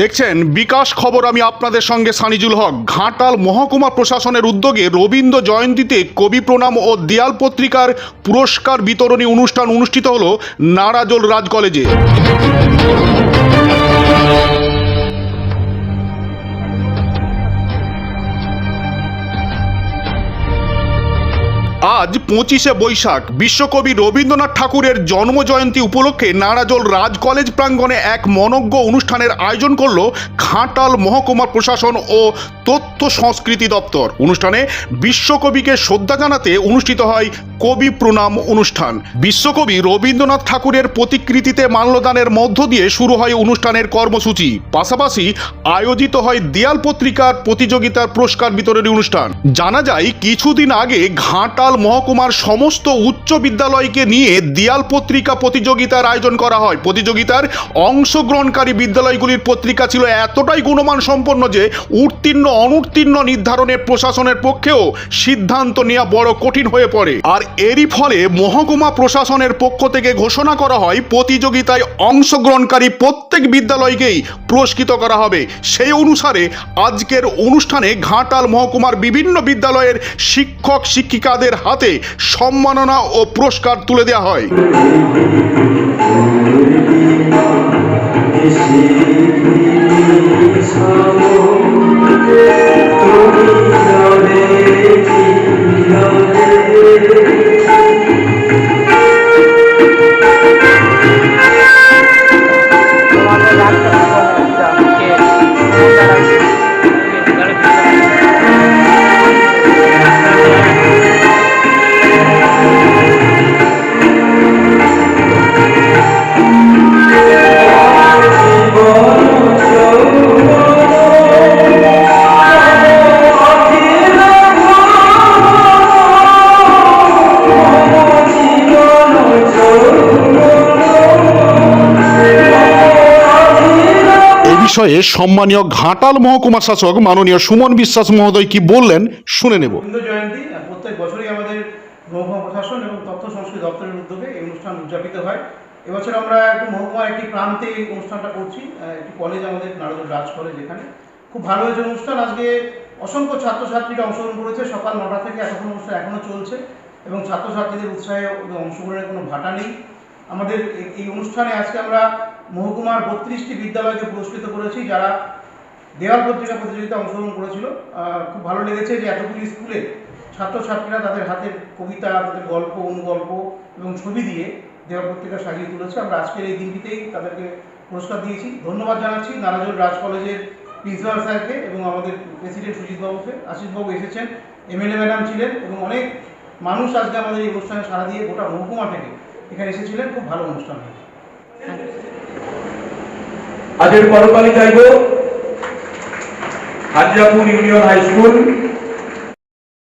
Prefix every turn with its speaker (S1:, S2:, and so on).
S1: দেখছেন, বিকাশ খবর আমি আপনাদের সঙ্গে, সানিজুল হক। ঘাটাল মহকুমা প্রশাসনের উদ্যোগে রবীন্দ্র জয়ন্তীতে কবি প্রণাম ও দেয়াল পত্রিকার পুরস্কার বিতরণী অনুষ্ঠান অনুষ্ঠিত হল নারাজল রাজ কলেজে। আজ পঁচিশে বৈশাখ। বিশ্বকবি রবীন্দ্রনাথ ঠাকুরের জন্মজয়ন্তী উপলক্ষে নারাজল রাজ কলেজ প্রাঙ্গণে এক মনজ্ঞ অনুষ্ঠানের আয়োজন করল ঘাটাল মহকুমা প্রশাসন ও তথ্য সংস্কৃতি দপ্তর। অনুষ্ঠানে বিশ্বকবিকে শ্রদ্ধা জানাতে অনুষ্ঠিত হয় কবি প্রণাম অনুষ্ঠান। বিশ্বকবি রবীন্দ্রনাথ ঠাকুরের প্রতিকৃতিতে মাল্যদানের মধ্য দিয়ে শুরু হয় অনুষ্ঠানের কর্মসূচি। পাশাপাশি আয়োজিত হয় দেয়াল পত্রিকার প্রতিযোগিতার পুরস্কার বিতরণী অনুষ্ঠান। জানা যায়, কিছুদিন আগে ঘাটাল মহকুমার সমস্ত উচ্চ বিদ্যালয়কে নিয়ে দেয়াল পত্রিকা প্রতিযোগিতার আয়োজন করা হয়। প্রতিযোগিতার অংশগ্রহণকারী বিদ্যালয়গুলির পত্রিকা ছিল এতটাই গুণমান সম্পন্ন যে উত্তীর্ণ অনুত্তীর্ণ নির্ধারণের প্রশাসনের পক্ষেও সিদ্ধান্ত নেওয়া বড় কঠিন হয়ে পড়ে। আর এরই ফলে মহকুমা প্রশাসনের পক্ষ থেকে ঘোষণা করা হয়, প্রতিযোগিতায় অংশগ্রহণকারী প্রত্যেক বিদ্যালয়কেই পুরস্কৃত করা হবে। সেই অনুসারে আজকের অনুষ্ঠানে ঘাটাল মহকুমার বিভিন্ন বিদ্যালয়ের শিক্ষক, শিক্ষিকাদের হাতে সম্মাননা ও পুরস্কার তুলে দেওয়া হয়।
S2: Thank
S1: you. বিষয়ে সম্মানীয় ঘাটাল মহকুমা শাসক মাননীয় সুমন বিশ্বাস মহোদয় কি বললেন শুনে নেব।
S3: জয়ন্তী প্রত্যেক বছরই আমাদের মহকুমা প্রশাসন এবং তথ্য সংস্কৃতি দপ্তরের উদ্যোগে এই অনুষ্ঠান উদযাপিত হয়। এবছর আমরা একটু মহকুমার একটি প্রান্তে এই অনুষ্ঠানটা করছি একটি কলেজ আমাদের নারদুল রাজ কলেজ এখানে। খুব ভালো হয়েছে অনুষ্ঠান। আজকে অসংখ্য ছাত্রছাত্রীরা অংশগ্রহণ করেছে। সকাল নটা থেকে এতক্ষণ অনুষ্ঠান এখনও চলছে এবং ছাত্রছাত্রীদের উৎসাহে অংশগ্রহণের কোনো ভাটা নেই। আমাদের এই অনুষ্ঠানে আজকে আমরা মহকুমার বত্রিশটি বিদ্যালয়কে পুরস্কৃত করেছি, যারা দেওয়াল পত্রিকা প্রতিযোগিতা অংশগ্রহণ করেছিল। খুব ভালো লেগেছে যে এতগুলি স্কুলে ছাত্রছাত্রীরা তাদের হাতের কবিতা, তাদের গল্প, অনুগল্প এবং ছবি দিয়ে দেওয়াল পত্রিকা সাজিয়ে তুলেছে। আমরা আজকের এই দিনটিতেই তাদেরকে পুরস্কার দিয়েছি। ধন্যবাদ জানাচ্ছি নারাজল রাজ কলেজের প্রিন্সিপাল স্যারকে এবং আমাদের প্রেসিডেন্ট সুজিতবাবুকে। আশিসবাবু এসেছেন, এমএলএ ম্যাডাম ছিলেন এবং অনেক মানুষ আজকে আমাদের এই অনুষ্ঠানে সাড়া দিয়ে গোটা মহকুমা থেকে এখানে এসেছিলেন। খুব ভালো অনুষ্ঠান হয়েছে।
S4: আজকের পরকালে চাইব হাজিরাপুর ইউনিয়ন হাই স্কুল